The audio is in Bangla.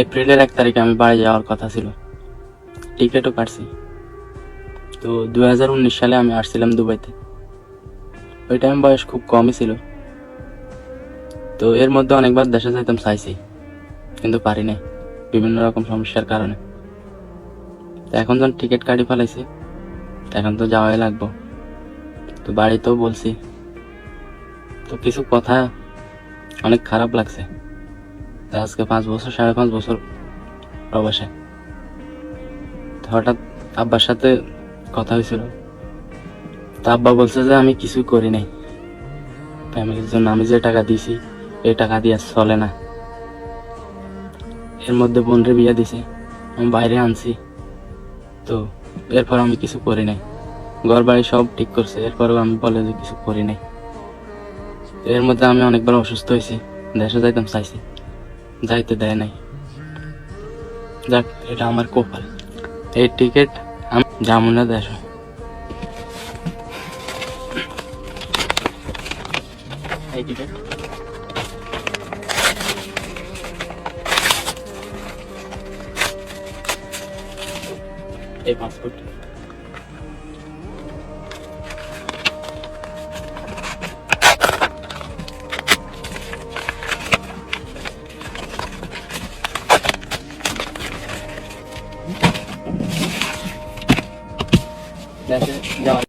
এপ্রিলের এক তারিখে আমি বাড়ি যাওয়ার কথা ছিল। টিকিটও কাটছি। তো দুই হাজার উনিশ সালে আমি আসছিলাম দুবাইতে। ওই টাইম বয়স খুব কমই ছিল। তো এর মধ্যে অনেকবার দেশে যাইতাম চাইছি, কিন্তু পারি নাই, বিভিন্ন রকম সমস্যার কারণে। তো এখন যখন টিকিট কাটি ফেলাইছি, এখন তো যাওয়াই লাগবো। তো বাড়িতেও বলছি, তো কিছু কথা অনেক খারাপ লাগছে। আজকে পাঁচ বছর, সাড়ে পাঁচ বছর প্রবাসে। হঠাৎ আব্বার সাথে কথা হয়েছিল। তো আব্বা বলছে যে, আমি কিছু করি নাই। ফ্যামিলির জন্য আমি যে টাকা দিছি এই টাকা দিয়ে চলে না। এর মধ্যে বোনরে বিয়ে দিছে, আমি বাইরে আনছি। তো এরপর আমি কিছু করি নাই। ঘর বাড়ি সব ঠিক করছে, এরপরেও আমি বলে যে কিছু করি নাই। এর মধ্যে আমি অনেকবার অসুস্থ হয়েছি, দেশে যাইতাম, চাইছি। যাইতে দেয় নাই। যাক, এটা আমার কপাল। এই টিকিট আমি যাব না এই টিকিট। এই পাসপোর্ট যাওয়া